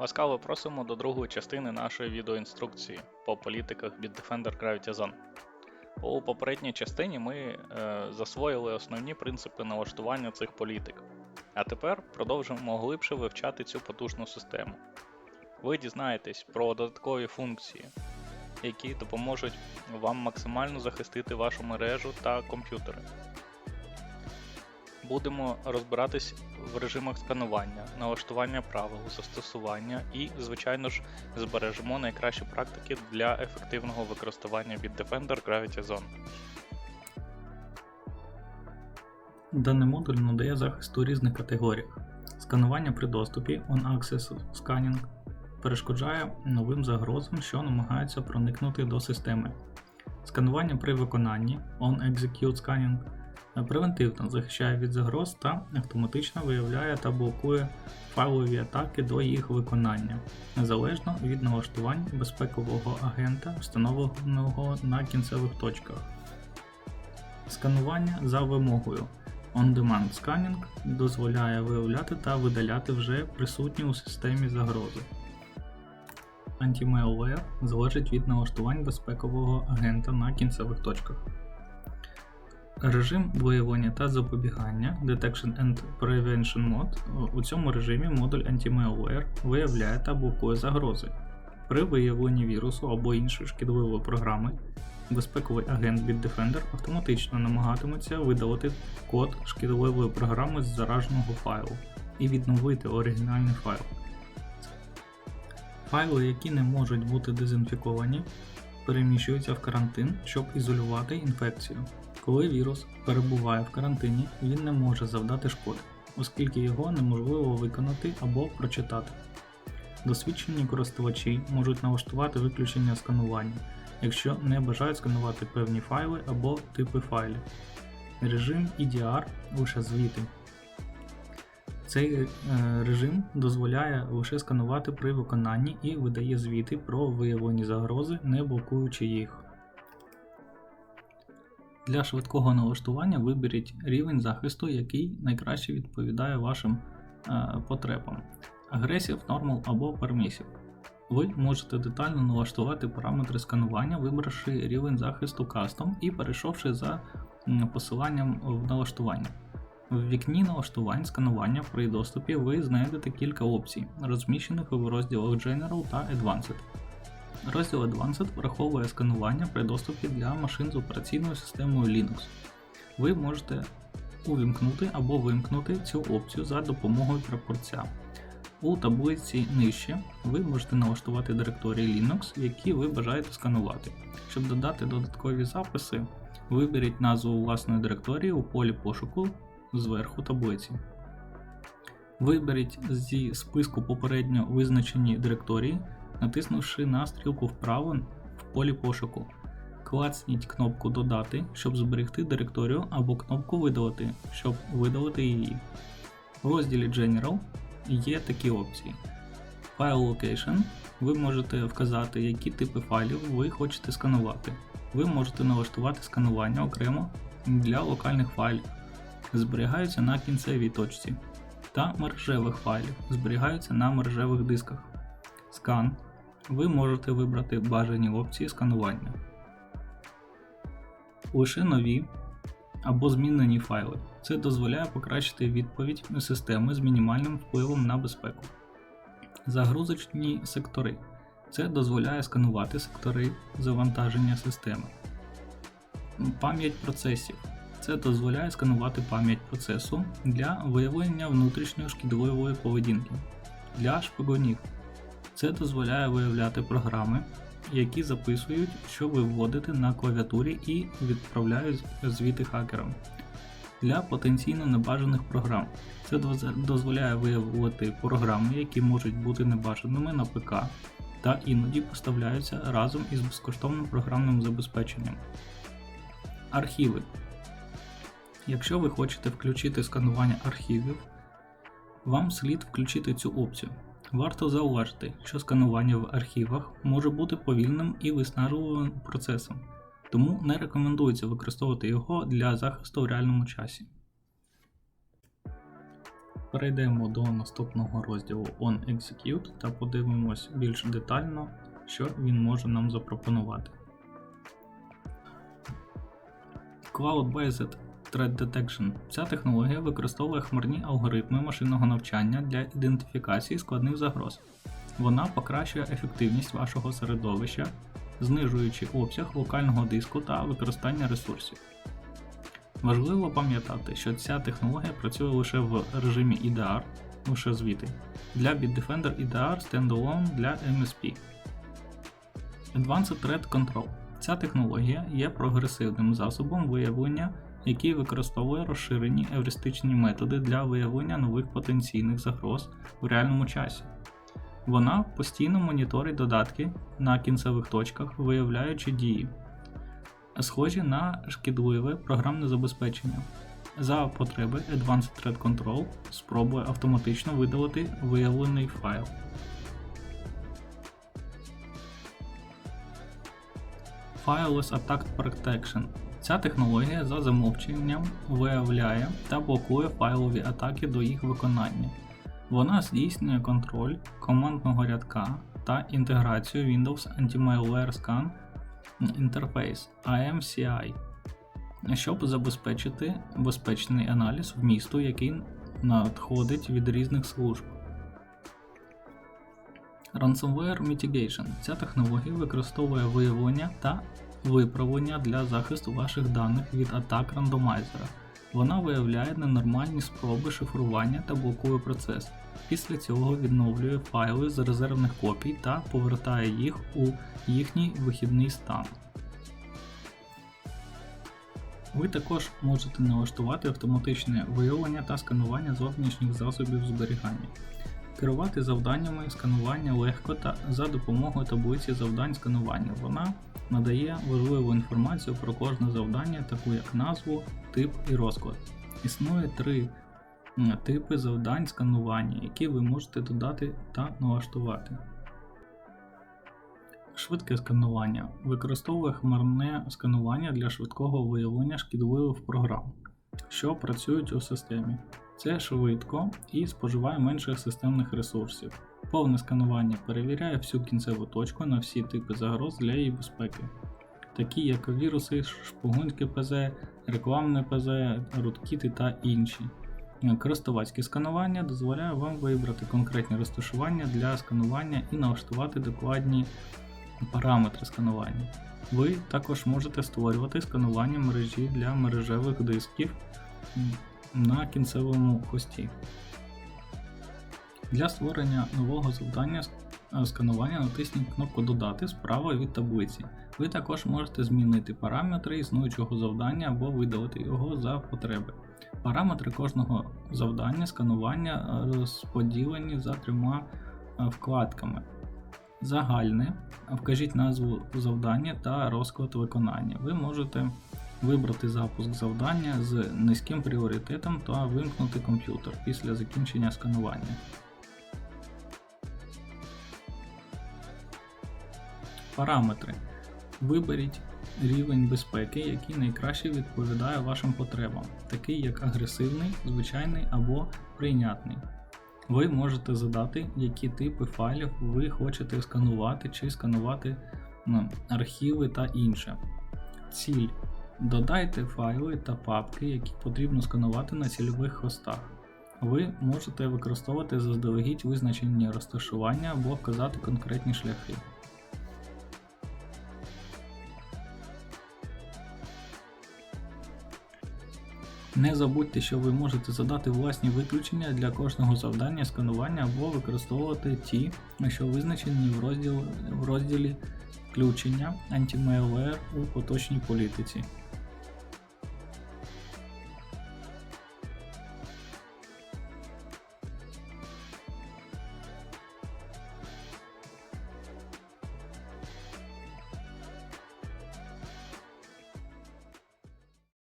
Ласкаво просимо до другої частини нашої відеоінструкції по політиках Bitdefender Gravity Zone. У попередній частині ми е, засвоїли основні принципи налаштування цих політик. А тепер продовжимо глибше вивчати цю потужну систему. Ви дізнаєтесь про додаткові функції, які допоможуть вам максимально захистити вашу мережу та комп'ютери. Будемо розбиратись в режимах сканування, налаштування правил, застосування і, звичайно ж, збережемо найкращі практики для ефективного використання від Defender Gravity Zone. Даний модуль надає захист у різних категоріях. Сканування при доступі On-Access Scanning перешкоджає новим загрозам, що намагаються проникнути до системи. Сканування при виконанні On-Execute Scanning превентивно захищає від загроз та автоматично виявляє та блокує файлові атаки до їх виконання, незалежно від налаштувань безпекового агента, встановленого на кінцевих точках. Сканування за вимогою On-Demand Scanning дозволяє виявляти та видаляти вже присутні у системі загрози. Anti-malware залежить від налаштувань безпекового агента на кінцевих точках. Режим виявлення та запобігання Detection and Prevention Mode у цьому режимі модуль Anti-Malware виявляє та блокує загрози. При виявленні вірусу або іншої шкідливої програми, безпековий агент від Defender автоматично намагатиметься видалити код шкідливої програми з зараженого файлу і відновити оригінальний файл. Файли, які не можуть бути дезінфіковані, переміщуються в карантин, щоб ізолювати інфекцію. Коли вірус перебуває в карантині, він не може завдати шкоди, оскільки його неможливо виконати або прочитати. Досвідчені користувачі можуть налаштувати виключення сканування, якщо не бажають сканувати певні файли або типи файлів. Режим EDR лише звіти. Цей е, режим дозволяє лише сканувати при виконанні і видає звіти про виявлені загрози, не блокуючи їх. Для швидкого налаштування виберіть рівень захисту, який найкраще відповідає вашим е, потребам: Aggressive, Normal або Permissive. Ви можете детально налаштувати параметри сканування, вибравши рівень захисту Custom і перейшовши за посиланням в налаштування. В вікні налаштувань сканування при доступі ви знайдете кілька опцій, розміщених у розділах General та Advanced. Розділ Advanced враховує сканування при доступі для машин з операційною системою Linux. Ви можете увімкнути або вимкнути цю опцію за допомогою прапорця. У таблиці нижче ви можете налаштувати директорії Linux, які ви бажаєте сканувати. Щоб додати додаткові записи, виберіть назву власної директорії у полі пошуку зверху таблиці. Виберіть зі списку попередньо визначені директорії, натиснувши на стрілку вправо в полі пошуку. Клацніть кнопку Додати, щоб зберегти директорію, або кнопку Видалити, щоб видалити її. В розділі General є такі опції. File Location. Ви можете вказати, які типи файлів ви хочете сканувати. Ви можете налаштувати сканування окремо для локальних файлів, зберігаються на кінцевій точці, та мережевих файлів, зберігаються на мережевих дисках. Скан. Ви можете вибрати бажані опції сканування. Лише нові або змінені файли. Це дозволяє покращити відповідь системи з мінімальним впливом на безпеку. Загрузочні сектори. Це дозволяє сканувати сектори завантаження системи. Пам'ять процесів. Це дозволяє сканувати пам'ять процесу для виявлення внутрішньої шкідливої поведінки. Для шпигунів. Це дозволяє виявляти програми, які записують, що ви вводите на клавіатурі і відправляють звіти хакерам. Для потенційно небажаних програм. Це дозволяє виявити програми, які можуть бути небажаними на ПК, та іноді поставляються разом із безкоштовним програмним забезпеченням. Архіви. Якщо ви хочете включити сканування архівів, вам слід включити цю опцію. Варто зауважити, що сканування в архівах може бути повільним і виснажливим процесом, тому не рекомендується використовувати його для захисту в реальному часі. Перейдемо до наступного розділу On Execute та подивимось більш детально, що він може нам запропонувати. Cloud-Based Threat Detection. Ця технологія використовує хмарні алгоритми машинного навчання для ідентифікації складних загроз. Вона покращує ефективність вашого середовища, знижуючи обсяг локального диску та використання ресурсів. Важливо пам'ятати, що ця технологія працює лише в режимі EDR, лише звіти, для Bitdefender EDR Standalone для MSP. Advanced Threat Control. Ця технологія є прогресивним засобом виявлення, який використовує розширені евристичні методи для виявлення нових потенційних загроз в реальному часі. Вона постійно моніторить додатки на кінцевих точках, виявляючи дії, схожі на шкідливе програмне забезпечення. За потреби Advanced Threat Control спробує автоматично видалити виявлений файл. Fileless Attack Protection. Ця технологія за замовченням виявляє та блокує файлові атаки до їх виконання. Вона здійснює контроль командного рядка та інтеграцію Windows Anti-Malware Scan Interface AMCI, щоб забезпечити безпечний аналіз вмісту, який надходить від різних служб. Ransomware Mitigation. Ця технологія використовує виявлення та виправлення для захисту ваших даних від атак рандомайзера. Вона виявляє ненормальні спроби шифрування та блокує процес. Після цього відновлює файли з резервних копій та повертає їх у їхній вихідний стан. Ви також можете налаштувати автоматичне виявлення та сканування зовнішніх засобів зберігання. Керувати завданнями сканування легко та за допомогою таблиці завдань сканування. Вона надає важливу інформацію про кожне завдання, таку як назву, тип і розклад. Існує три типи завдань сканування, які ви можете додати та налаштувати. Швидке сканування використовує хмарне сканування для швидкого виявлення шкідливих програм, що працюють у системі. Це швидко і споживає менше системних ресурсів. Повне сканування перевіряє всю кінцеву точку на всі типи загроз для її безпеки, такі як віруси, шпигунське ПЗ, рекламне ПЗ, руткіти та інші. Користувацьке сканування дозволяє вам вибрати конкретні розташування для сканування і налаштувати докладні параметри сканування. Ви також можете створювати сканування мережі для мережевих дисків на кінцевому хості. Для створення нового завдання е, сканування натисніть кнопку Додати справа від таблиці. Ви також можете змінити параметри існуючого завдання або видалити його за потреби. Параметри кожного завдання сканування е, розподілені за трьома е, вкладками. Загальне. Вкажіть назву завдання та розклад виконання. Ви можете вибрати запуск завдання з низьким пріоритетом та вимкнути комп'ютер після закінчення сканування. Параметри. Виберіть рівень безпеки, який найкраще відповідає вашим потребам, такий як агресивний, звичайний або прийнятний. Ви можете задати, які типи файлів ви хочете сканувати чи сканувати ну, архіви та інше. Ціль. Додайте файли та папки, які потрібно сканувати на цільових хостах. Ви можете використовувати заздалегідь визначені розташування або вказати конкретні шляхи. Не забудьте, що ви можете задати власні виключення для кожного завдання сканування або використовувати ті, що визначені в розділі, в розділі включення Anti-Malware у поточній політиці.